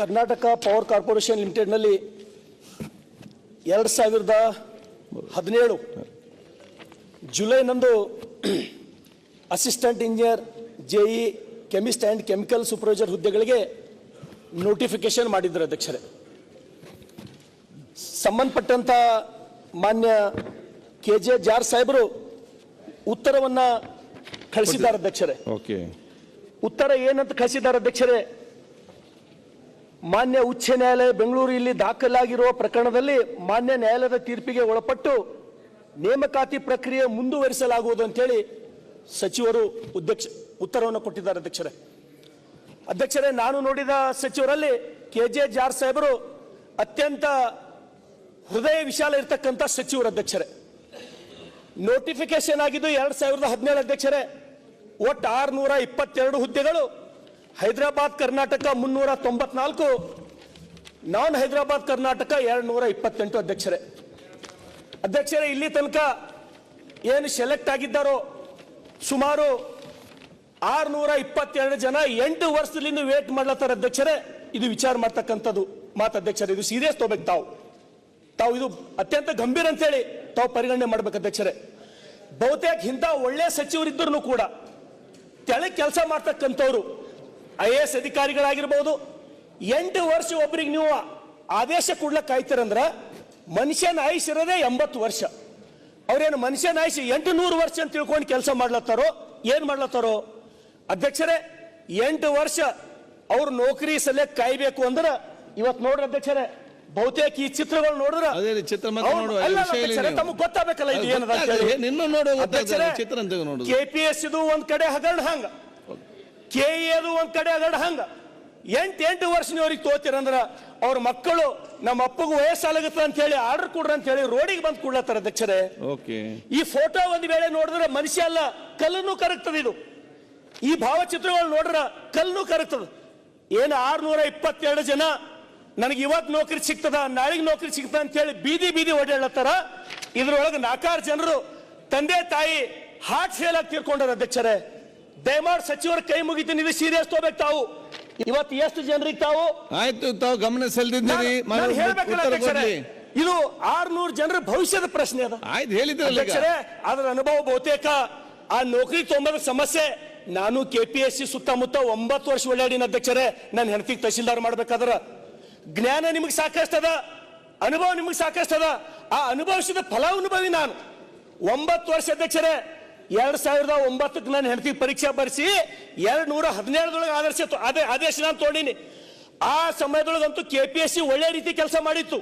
Karnataka power corporation ಲಿಮಿಟೆಡ್ನಲ್ಲಿ ಎರಡು ಸಾವಿರದ ಹದಿನೇಳು ಜುಲೈನಂದು assistant engineer JE chemist and chemical supervisor ಹುದ್ದೆಗಳಿಗೆ ನೋಟಿಫಿಕೇಶನ್ ಮಾಡಿದ್ರ ಅಧ್ಯಕ್ಷರೇ. ಸಂಬಂಧಪಟ್ಟಂಥ ಮಾನ್ಯ ಕೆ ಜೆ ಜಾರ್ ಸಾಹೇಬರು ಉತ್ತರವನ್ನು ಕಳಿಸಿದ್ದಾರೆ ಅಧ್ಯಕ್ಷರೇ. ಓಕೆ. ಉತ್ತರ ಏನಂತ ಕಳಿಸಿದ್ದಾರೆ ಅಧ್ಯಕ್ಷರೇ? ಮಾನ್ಯ ಉಚ್ಚ ನ್ಯಾಯಾಲಯ ಬೆಂಗಳೂರು ಇಲ್ಲಿ ದಾಖಲಾಗಿರುವ ಪ್ರಕರಣದಲ್ಲಿ ಮಾನ್ಯ ನ್ಯಾಯಾಲಯದ ತೀರ್ಪಿಗೆ ಒಳಪಟ್ಟು ನೇಮಕಾತಿ ಪ್ರಕ್ರಿಯೆ ಮುಂದುವರಿಸಲಾಗುವುದು ಅಂತೇಳಿ ಸಚಿವರು ಉದ್ಯಕ್ಷ, ಉತ್ತರವನ್ನು ಕೊಟ್ಟಿದ್ದಾರೆ ಅಧ್ಯಕ್ಷರೇ. ಅಧ್ಯಕ್ಷರೇ, ನಾನು ನೋಡಿದ ಸಚಿವರಲ್ಲಿ ಕೆ ಜೆ ಜಾರ್ ಸಾಹೇಬರು ಅತ್ಯಂತ ಹೃದಯ ವಿಶಾಲ ಇರತಕ್ಕಂಥ ಸಚಿವರು ಅಧ್ಯಕ್ಷರೇ. ನೋಟಿಫಿಕೇಶನ್ ಆಗಿದ್ದು ಎರಡು ಸಾವಿರದ ಹದಿನೇಳು ಅಧ್ಯಕ್ಷರೇ, ಒಟ್ಟು ಆರುನೂರ ಇಪ್ಪತ್ತೆರಡು ಹುದ್ದೆಗಳು ಹೈದರಾಬಾದ್ ಕರ್ನಾಟಕ ಮುನ್ನೂರ ತೊಂಬತ್ನಾಲ್ಕು, ನಾನ್ ಹೈದರಾಬಾದ್ ಕರ್ನಾಟಕ ಎರಡು ನೂರ ಇಪ್ಪತ್ತೆಂಟು ಅಧ್ಯಕ್ಷರೇ. ಅಧ್ಯಕ್ಷರೇ, ಇಲ್ಲಿ ತನಕ ಏನು ಸೆಲೆಕ್ಟ್ ಆಗಿದ್ದಾರೋ ಸುಮಾರು ಆರ್ನೂರ ಇಪ್ಪತ್ತೆರಡು ಜನ ಎಂಟು ವರ್ಷದಿಂದ ವೇಟ್ ಮಾಡ್ಲತ್ತಾರ ಅಧ್ಯಕ್ಷರೇ. ಇದು ವಿಚಾರ ಮಾಡ್ತಕ್ಕಂಥದ್ದು. ಮಾತು ಅಧ್ಯಕ್ಷರೇ, ಇದು ಸೀರಿಯಸ್ ತಗೋಬೇಕು ತಾವು. ತಾವು ಇದು ಅತ್ಯಂತ ಗಂಭೀರ ಅಂತೇಳಿ ತಾವು ಪರಿಗಣನೆ ಮಾಡ್ಬೇಕು ಅಧ್ಯಕ್ಷರೇ. ಬಹುತೇಕ ಇಂಥ ಒಳ್ಳೆ ಸಚಿವರಿದ್ದರೂ ಕೂಡ, ತೆಳಗ್ ಕೆಲಸ ಮಾಡ್ತಕ್ಕಂಥವ್ರು ಐ ಎ ಎಸ್ ಅಧಿಕಾರಿಗಳಾಗಿರ್ಬೋದು. ಎಂಟು ವರ್ಷ ಒಬ್ರಿಗೆ ನೀವು ಆದೇಶ ಕೊಡ್ಲಕ್ಕೆ ಕಾಯ್ತೀರಂದ್ರ ಮನುಷ್ಯನ ಆಯುಷ್ ಇರೋದೇ ಎಂಬತ್ತು ವರ್ಷ. ಅವ್ರೇನು ಮನುಷ್ಯನ ಆಯುಷ್ ಎಂಟು ನೂರು ವರ್ಷ ಅಂತ ತಿಳ್ಕೊಂಡು ಕೆಲಸ ಮಾಡ್ಲತ್ತಾರೋ? ಏನು ಮಾಡ್ಲತ್ತಾರೋ? ಅಧ್ಯಕ್ಷರೇ ಎಂಟು ವರ್ಷ ಅವ್ರು ನೌಕರಿ ಸಲಕ್ಕೆ ಕಾಯ್ಬೇಕು ಅಂದ್ರೆ ಇವತ್ತು ನೋಡ್ರಿ ಅಧ್ಯಕ್ಷರೇ ಬಹುತೇಕ ಈ ಚಿತ್ರಗಳು ನೋಡಿದ್ರೆ ತಮಗೆ ಗೊತ್ತಾಗಬೇಕಲ್ಲ ಇದು ಏನದ. ಕೆಪಿಎಸ್ ಇದು ಒಂದ್ ಕಡೆ ಹಗರಣ ಹಂಗ. ಕೆ ಅದು ಒಂದು ಕಡೆ ಅದ ಹಂಗ. ಎಂಟು ಎಂಟು ವರ್ಷನವ್ರಿಗೆ ತೋತಿರಂದ್ರ ಅವ್ರ ಮಕ್ಕಳು ನಮ್ಮ ಅಪ್ಪಗೂ ವಯಸ್ಸಾಲಾಗತ್ತ ಅಂತ ಹೇಳಿ ಆರ್ಡರ್ ಕೊಡ್ರಿ ಅಂತ ಹೇಳಿ ರೋಡಿಗೆ ಬಂದು ಕೊಡ್ಲತ್ತಾರ ಅಧ್ಯಕ್ಷರೇ. ಓಕೆ. ಈ ಫೋಟೋ ಒಂದ್ ವೇಳೆ ನೋಡಿದ್ರೆ ಮನುಷ್ಯ ಅಲ್ಲ ಕಲ್ಲನ್ನು ಕರಗ್ತದೆ ಇದು. ಈ ಭಾವಚಿತ್ರಗಳು ನೋಡ್ರ ಕಲ್ಲನ್ನು ಕರಗ್ತದೆ. ಏನು ಆರ್ನೂರ ಇಪ್ಪತ್ತೆರಡು ಜನ ನನಗೆ ಇವತ್ತು ನೌಕರಿ ಸಿಗ್ತದ ನಾಳೆಗೆ ನೌಕರಿ ಸಿಗ್ತದ ಅಂತ ಹೇಳಿ ಬೀದಿ ಬೀದಿ ಓಡಾಡ್ಲತ್ತಾರ. ಇದ್ರೊಳಗೆ ನಾಲ್ಕಾರು ಜನರು ತಂದೆ ತಾಯಿ ಹಾರ್ಟ್ ಫೇಲ್ ಆಗಿ ತೀರ್ಕೊಂಡಾರ ಅಧ್ಯಕ್ಷರೇ. ದಯಮಾಡಿ ಸಚಿವರ ಕೈ ಮುಗಿತೀನಿ ಇದು ಸೀರಿಯಸ್ ತಗೋಬೇಕು ತಾವು. ಇವತ್ತು ಎಷ್ಟು ಜನರಿಗೆ ತಾವು? ಆಯ್ತು ತಾವು ಗಮನ ಸೆಳೆದಿದ್ದೀರಿ ನಾನು- ಹೇಳ್ಬೇಕಲ್ಲ ಅಧ್ಯಕ್ಷರೇ ಇದು ಆರ್ನೂರು ಜನರ ಭವಿಷ್ಯದ ಪ್ರಶ್ನೆ ಅದ. ಆಯ್ತು ಹೇಳಿದ್ರಲ್ಲ ಈಗ. ಅಧ್ಯಕ್ಷರೇ ಅದರ ಅನುಭವ ಬಹುತೇಕ. ಆ ನೌಕರಿ ತೊಂಬದ ಸಮಸ್ಯೆ. ನಾನು ಕೆ ಪಿ ಎಸ್ ಸಿ ಸುತ್ತಮುತ್ತ ಒಂಬತ್ತು ವರ್ಷ ಓಡಾಡಿನ ಅಧ್ಯಕ್ಷರೇ. ನನ್ನ ಹೆಂಡತಿಗೆ ತಹಶೀಲ್ದಾರ್ ಮಾಡ್ಬೇಕಾದ್ರ. ಜ್ಞಾನ ನಿಮಗೆ ಸಾಕಷ್ಟದ ಅನುಭವ ನಿಮಗೆ ಸಾಕಷ್ಟದ ಆ ಅನುಭವಿಸಿದ ಫಲಾನುಭವಿ ನಾನು. ಒಂಬತ್ತು ವರ್ಷ ಅಧ್ಯಕ್ಷರೇ ಎರಡ್ ಸಾವಿರದ ಒಂಬತ್ತಕ್ಕೆ ನಾನು ಹೆಂಡತಿ ಪರೀಕ್ಷೆ ಬರೆಸಿ ಎರಡ್ ನೂರ ಹದಿನೇಳದೊಳಗೆ ಆದರ್ಶ ಅದೇ ಆದೇಶ ನಾನು ತೊಗೊಂಡಿನಿ. ಆ ಸಮಯದೊಳಗಂತೂ ಕೆ ಪಿ ಎಸ್ ಸಿ ಒಳ್ಳೆ ರೀತಿ ಕೆಲಸ ಮಾಡಿತ್ತು.